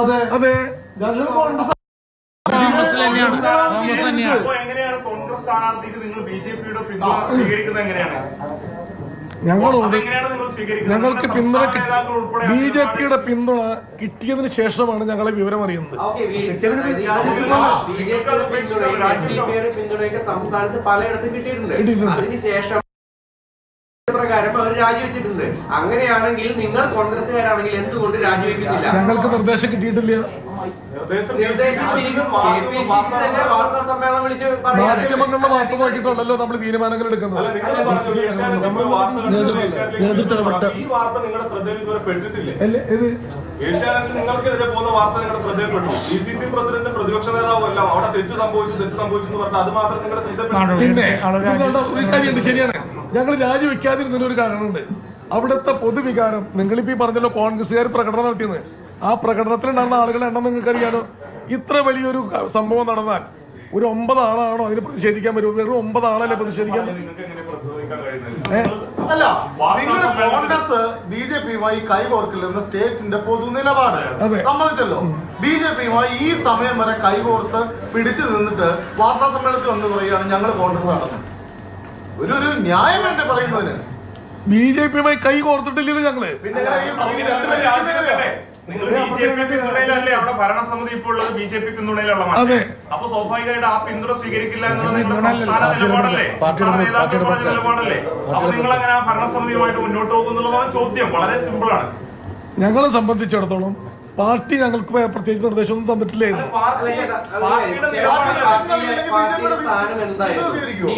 അതെ. അതെ. ഞങ്ങൾ കോൺഗ്രസ് കോൺഗ്രസ് തന്നെയാണ്. കോൺഗ്രസ് തന്നെയാണ്. എങ്ങനെയാണ് കോൺഗ്രസ് സ്ഥാനാർത്ഥിക്ക് നിങ്ങൾ ബി ജെ പിയുടെ പിന്തുണ സ്വീകരിക്കുന്നത് എങ്ങനെയാണ്? ഞങ്ങളുണ്ട് അതെങ്ങനെയാണ് നിങ്ങൾ സ്വീകരിക്കുന്നത്? ഞങ്ങൾക്ക് പിന്തുണ ബി ജെ പിയുടെ പിന്തുണ കിട്ടിയതിന് ശേഷമാണ് ഞങ്ങളെ വിവരം അറിയുന്നത്. കിട്ടിയിട്ടുണ്ട്. കിട്ടിയിട്ടുണ്ട്. അതിനുശേഷം പ്രകാരം അവർ രാജിവെച്ചിട്ടുണ്ട്. അങ്ങനെയാണെങ്കിൽ നിങ്ങൾ കോൺഗ്രസ്സുകാരാണെങ്കിൽ എന്തുകൊണ്ട് രാജിവെക്കുന്നില്ല? ഞങ്ങൾക്ക് നിർദ്ദേശം കിട്ടിയിട്ടില്ല. മാധ്യമങ്ങളുടെ നമ്മൾ തീരുമാനങ്ങൾ എടുക്കുന്നത്. അല്ല, പറഞ്ഞു, ഏഷ്യാനെറ്റ് ഇപ്പോൾ വാർത്തകൾ ഏഷ്യാനെറ്റിലേക്ക് ഈ വാർത്ത നിങ്ങളുടെ ശ്രദ്ധയിൽ ഇതുവരെ അല്ലേ ഇത് ഏഷ്യാനെറ്റിൽ നിങ്ങൾക്കെതിരെ പോകുന്ന വാർത്ത നിങ്ങളുടെ ശ്രദ്ധയിൽപ്പെട്ടു. ഡി സി സി പ്രസിഡന്റ് പ്രതിപക്ഷ നേതാവും എല്ലാം അവിടെ തെറ്റ് സംഭവിച്ചു തെറ്റ് സംഭവിച്ചു എന്ന് പറഞ്ഞിട്ട് അത് മാത്രം നിങ്ങളുടെ ശ്രദ്ധയിൽപ്പെട്ടു പിന്നെ നിങ്ങളുടെ ഒരു കാര്യമുണ്ട് ശരിയാണ്. ഞങ്ങൾ രാജിവെക്കാതിരുന്നതിന് ഒരു കാരണമുണ്ട്. അവിടുത്തെ പൊതുവികാരം നിങ്ങളിപ്പോ ഈ പറഞ്ഞല്ലോ കോൺഗ്രസ്സുകാർ പ്രകടനം നടത്തിയെന്ന്. ആ പ്രകടനത്തിലുണ്ടായിരുന്ന ആളുകളെ എണ്ണം നിങ്ങൾക്ക് അറിയാലോ? ഇത്ര വലിയൊരു സംഭവം നടന്നാൽ ഒരു ഒമ്പത് ആളാണോ അതിന് പ്രതിഷേധിക്കാൻ വരും വെറും ഒമ്പത് ആളല്ലേ പ്രതിഷേധിക്കാൻ കോൺഗ്രസ് ബി ജെ പിയുമായി കൈകോർക്കില്ലെന്ന സ്റ്റേറ്റിന്റെ പൊതു നിലപാട് സമ്മതിച്ചല്ലോ? ബി ജെ പിയുമായി ഈ സമയം വരെ കൈകോർത്ത് പിടിച്ചു നിന്നിട്ട് വാർത്താ സമ്മേളനത്തിൽ വന്ന് പറയുകയാണ് ഞങ്ങൾ കോൺഗ്രസ് ഒരു ഒരു ന്യായം വേണ്ടേ പറയുന്നതിന്? ബി ജെ പിയുമായി കൈ കോർത്തിട്ടില്ലല്ലോ ഞങ്ങൾ. പിന്നെ അതെ. അപ്പൊ സ്വാഭാവികമായിട്ട് ആ പിന്തുണ സ്വീകരിക്കില്ല എന്നുള്ളത് നിങ്ങളുടെ സംസ്ഥാന നിലപാടല്ലേ? സംസ്ഥാന നേതാക്കൾ പറഞ്ഞ നിലപാടല്ലേ? അപ്പൊ നിങ്ങൾ അങ്ങനെ ആ ഭരണസമിതിയുമായിട്ട് മുന്നോട്ട് പോകുന്നുള്ളതാണ് ചോദ്യം. വളരെ സിമ്പിൾ ആണ്. ഞങ്ങളെ സംബന്ധിച്ചിടത്തോളം പാർട്ടി ഞങ്ങൾക്ക് പ്രത്യേകിച്ച് നിർദ്ദേശമൊന്നും തന്നിട്ടില്ലായിരുന്നു. ഡി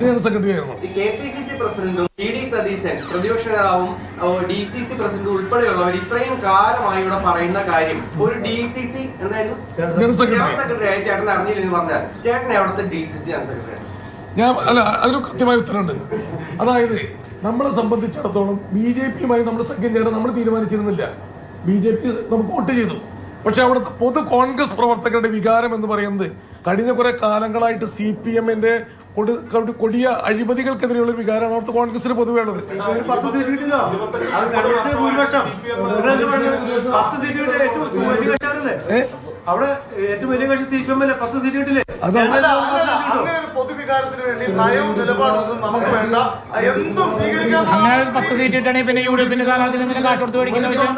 ജനറൽ സെക്രട്ടറി ആയിരുന്നു കെ പി സി സി പ്രസിഡന്റും ഇ ഡി സതീശൻ പ്രതിപക്ഷ നേതാവും ഡി സി സി പ്രസിഡന്റ് ഉൾപ്പെടെയുള്ളവർ ഇത്രയും കാലമായി ഇവിടെ പറയുന്ന കാര്യം ഒരു ഡി സി സി എന്തായിരുന്നു? General secretary. ആയി ചേട്ടൻ അറിഞ്ഞില്ലെന്ന് പറഞ്ഞാൽ ചേട്ടൻ അവിടുത്തെ D C C general secretary ഞാൻ അല്ല അതിന് കൃത്യമായ ഉത്തരമുണ്ട് അതായത് നമ്മളെ സംബന്ധിച്ചിടത്തോളം ബി ജെ പിയുമായി നമ്മൾ സഖ്യം ചേരാൻ നമ്മൾ തീരുമാനിച്ചിരുന്നില്ല. ബി ജെ പി നമുക്ക് വോട്ട് ചെയ്തു. പക്ഷെ അവിടുത്തെ പൊതു കോൺഗ്രസ് പ്രവർത്തകരുടെ വികാരം എന്ന് പറയുന്നത് കഴിഞ്ഞ കുറെ കാലങ്ങളായിട്ട് സി പി എമ്മിന്റെ കൊടിയ അഴിമതികൾക്കെതിരെയുള്ള വികാരമാണ് അവിടുത്തെ കോൺഗ്രസിന് പൊതുവേ ഉള്ളത്. അവിടെ ഏറ്റവും വലിയ കക്ഷി സി പി എം അല്ലേ പത്ത് സീറ്റ് കിട്ടില്ലേ വേണ്ടി നയവും നിലപാടൊന്നും നമുക്ക് വേണ്ട. എന്തും സ്വീകരിക്കാൻ അങ്ങനെ പത്ത് സീറ്റ് കിട്ടണമെങ്കിൽ പിന്നെ യു ഡി എഫിന്റെ സ്ഥാനാർത്ഥിന് എന്തിനും കാശ് കൊടുത്ത് മേടിക്കുന്ന ആവശ്യം.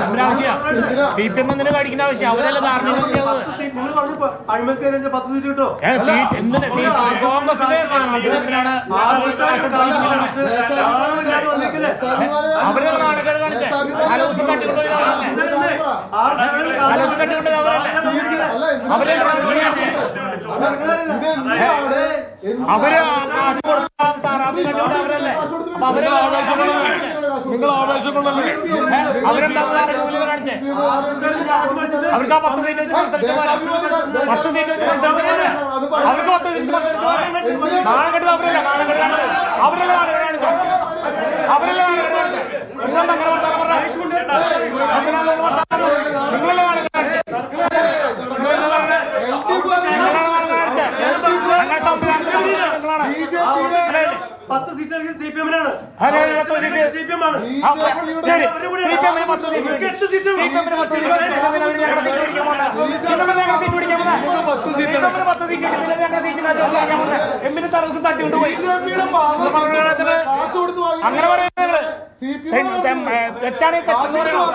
നമ്മുടെ ആവശ്യമാണ് സി പി എം എന്തിനും മേടിക്കേണ്ട ആവശ്യം അവരല്ല ധാർമ്മികം കോൺഗ്രസിന്റെ നാണക്കേട് അവരല്ലേ അവരെ അവർ അവരെ ആവേശം കൊണ്ടല്ലേ നിങ്ങൾ ആവേശം കൊണ്ടല്ലേ അവരെന്താ കാണിച്ചേ അവർക്ക് ആ പത്ത് സീറ്റ് വെച്ച് പത്ത് സീറ്റ് വെച്ച് അവർക്ക് പത്ത് സീറ്റ് മത്സരിച്ച പോലെ നാണം കെട്ടത് അവരല്ല നാണം കെട്ട് കാണിച്ചത് അവരല്ല നാണം കെട്ട് അവരല്ല നാണം കെട്ട് കാണിച്ചത് അങ്ങനെ വർത്താനം പറഞ്ഞത് പത്ത് സീറ്റ് സി പി എമ്മിനാണ് അതെ, പത്ത് സീറ്റ്. സി പി എം ആണ് എട്ട് സീറ്റ് എമ്മിന് അങ്ങനെ പറയുന്നത്. തെറ്റാണെങ്കിൽ തെറ്റെന്ന് പറയണം